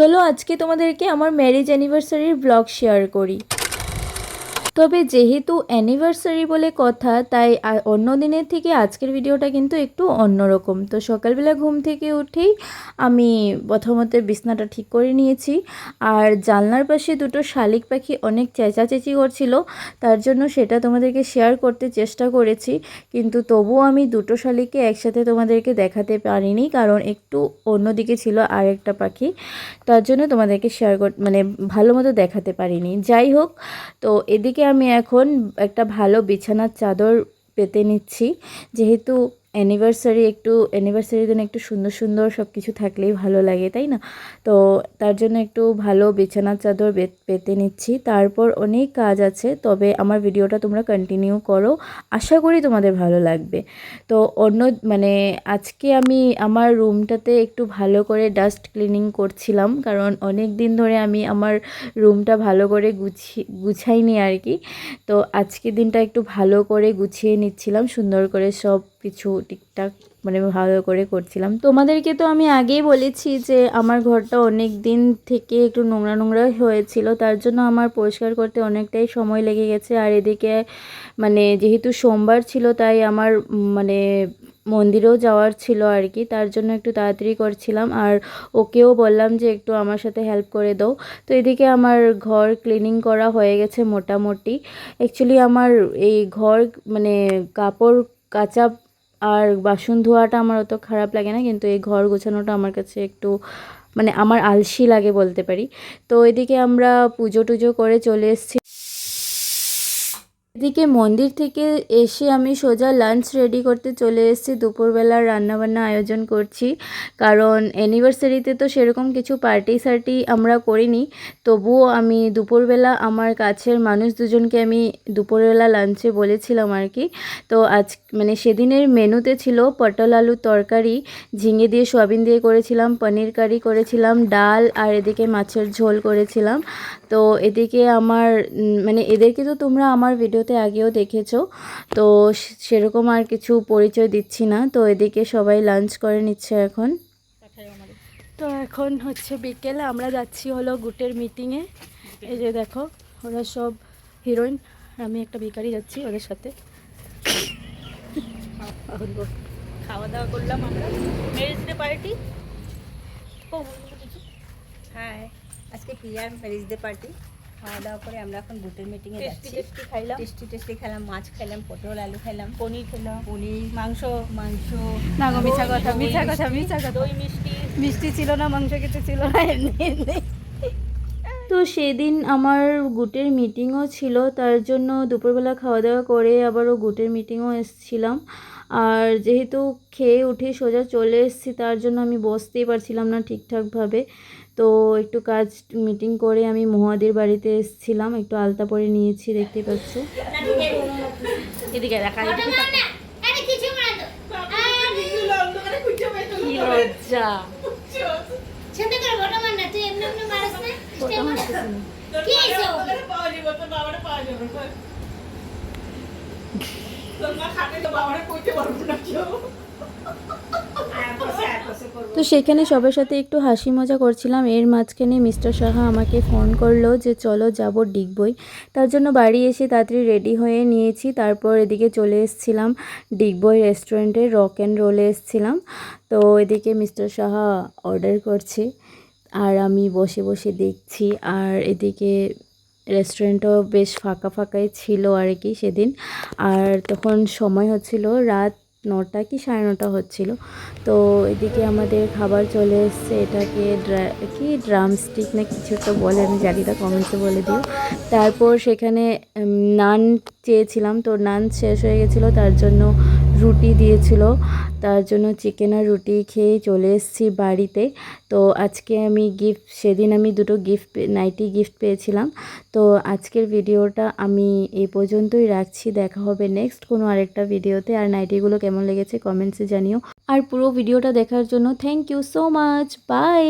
চলো আজকে তোমাদেরকে আমার ম্যারেজ অ্যানিভার্সারির ব্লগ শেয়ার করি। তবে যেহেতু অ্যানিভার্সারি বলে কথা, তাই অন্য দিনের থেকে আজকের ভিডিওটা কিন্তু একটু অন্যরকম। তো সকালবেলা ঘুম থেকে উঠেই আমি প্রথমত বিছনাটা ঠিক করে নিয়েছি। আর জানলার পাশে দুটো শালিক পাখি অনেক চেঁচাচেঁচি করছিল, তার জন্য সেটা তোমাদেরকে শেয়ার করতে চেষ্টা করেছি। কিন্তু তবুও আমি দুটো শালিককে একসাথে তোমাদেরকে দেখাতে পারিনি, কারণ একটু অন্যদিকে ছিল আর একটা পাখি। তার জন্য তোমাদেরকে শেয়ার কর মানে ভালো মতো দেখাতে পারিনি। যাই হোক, তো এদিকে আমি এখন একটা ভালো বিছানার চাদর পেতে নিচ্ছি। যেহেতু অ্যানিভার্সারি একটু অ্যানিভার্সারির দিন একটু সুন্দর সুন্দর সব কিছু থাকলেই ভালো লাগে, তাই না? তো তার জন্য একটু ভালো বিছানার চাদর পেতে নিচ্ছি। তারপর অনেক কাজ আছে, তবে আমার ভিডিওটা তোমরা কন্টিনিউ করো। আশা করি তোমাদের ভালো লাগবে। তো অন্য মানে আজকে আমি আমার রুমটাতে একটু ভালো করে ডাস্ট ক্লিনিং করছিলাম, কারণ অনেক দিন ধরে আমি আমার রুমটা ভালো করে গুছিয়ে গুছাইনি আর কি। তো আজকে দিনটা একটু ভালো করে গুছিয়ে নিচ্ছিলাম, সুন্দর করে সব কিছু ঠিকঠাক মানে ভালো করে করছিলাম। তোমাদেরকে তো আমি আগেই বলেছি যে আমার ঘরটা অনেক দিন থেকে একটু নোংরা নোংরা হয়েছিল, তার জন্য আমার পরিষ্কার করতে অনেকটাই সময় লেগে গেছে। আর এদিকে মানে যেহেতু সোমবার ছিল, তাই আমার মানে মন্দিরেও যাওয়ার ছিল আর কি, তার জন্য একটু তাড়াতাড়ি করছিলাম। আর ওকেও বললাম যে একটু আমার সাথে হেল্প করে দাও। তো এদিকে আমার ঘর ক্লিনিং করা হয়ে গেছে মোটামুটি। অ্যাকচুয়ালি আমার এই ঘর মানে কাপড় কাচা আর বাসন ধোয়াটা আমার অত খারাপ লাগে না, কিন্তু এই ঘর গোছানোটা আমার কাছে একটু মানে আমার আলসি লাগে বলতে পারি। তো এদিকে আমরা পুজো টুজো করে চলে এসেছি। এদিকে মন্দির থেকে এসে আমি সোজা লাঞ্চ রেডি করতে চলে এসেছি। দুপুরবেলার রান্নাবান্না আয়োজন করছি। কারণ অ্যানিভার্সারিতে তো সেরকম কিছু পার্টি সার্টি আমরা করিনি। তবুও আমি দুপুরবেলা আমার কাছের মানুষ দুজনকে আমি দুপুরবেলা লাঞ্চে বলেছিলাম আর কি। তো আজ মানে সেদিনের মেনুতে ছিল পটল আলু তরকারি, ঝিঙে দিয়ে সোয়াবিন দিয়ে করেছিলাম, পনির কারি করেছিলাম, ডাল আর এদিকে মাছের ঝোল করেছিলাম। তো এদিকে আমার মানে এদেরকে তো তোমরা আমার ভিডিওতে আগেও দেখেছ। তো সে- সেরকম আর কিছু পরিচয় দিচ্ছি না। তো এদিকে সবাই লাঞ্চ করে নিচ্ছে এখন। তো এখন হচ্ছে বিকেল আমরা যাচ্ছি হলো গুটের মিটিংয়ে এই যে দেখো ওরা সব হিরোইন আমি একটা ভিখারি যাচ্ছি ওদের সাথে। খাওয়া দাওয়া করলাম আমরা। ম্যারেজ ডে পার্টি হ্যাঁ আজকে প্রিয়ার ম্যারেজ ডে পার্টি খাওয়া দাওয়া করে আমরা এখন বুটের মিটিংয়ে টেস্টি যাচ্ছি। টেস্টি খাইলাম। টেস্টি টেস্টি খেলাম মাছ খেলাম পটল আলু খেলাম পনির খেলাম পনির মাংস মাংস। না গো মিছা কথা দই মিছা কথা মিষ্টি, মিছা কথা। দই মিষ্টি। মিষ্টি ছিল না মাংস কিছু ছিল না এমনি এমনি। তো সেদিন আমার গুটের মিটিংও ছিল তার জন্য দুপুরবেলা খাওয়া দাওয়া করে আবারও গুটের মিটিংও এসেছিলাম। আর যেহেতু খেয়ে উঠে সোজা চলে এসেছি তার জন্য আমি বসতেই পারছিলাম না ঠিকঠাকভাবে। তো একটু কাজ মিটিং করে আমি মহাদের বাড়িতে এসেছিলাম একটু আলতা পরে নিয়েছি দেখতে পাচ্ছ। এদিকে দেখা না তো সেখানে সবার সাথে একটু হাসি মজা করছিলাম। এর মাঝখানে মিস্টার সাহা আমাকে ফোন করল যে, চলো যাব ডিগবই তার জন্য বাড়ি এসে তাড়াতাড়ি রেডি হয়ে নিয়েছি। তারপর এদিকে চলে এসেছিলাম ডিগবই রেস্টুরেন্টে, রক অ্যান্ড রোলে এসেছিলাম। তো এদিকে মিস্টার সাহা অর্ডার করছে আর আমি বসে বসে দেখছি। আর এদিকে রেস্টুরেন্টও বেশ ফাঁকা ফাঁকাই ছিল আর কি সেদিন। আর তখন সময় হচ্ছিল রাত নটা কি সাড়ে নটা হচ্ছিল। তো এদিকে আমাদের খাবার চলে এসছে, এটাকে ড্রা, কি ড্রাম স্টিক না কিছু একটা বলে, আমি জানি না কমেন্টে বলে দিই তারপর সেখানে নান চেয়েছিলাম, তো নান শেষ হয়ে গেছিল, তার জন্য রুটি দিয়েছিল। তার জন্য চিকেন আর রুটি খেয়ে চলে এসেছি বাড়িতে। তো আজকে আমি গিফট সেদিন আমি দুটো গিফট নাইটি গিফট পেয়েছিলাম। তো আজকের ভিডিওটা আমি এই পর্যন্তই রাখছি। দেখা হবে নেক্সট কোনো আরেকটা ভিডিওতে আর নাইটিগুলো কেমন লেগেছে কমেন্টসে জানিও। আর পুরো ভিডিওটা দেখার জন্য thank you so much bye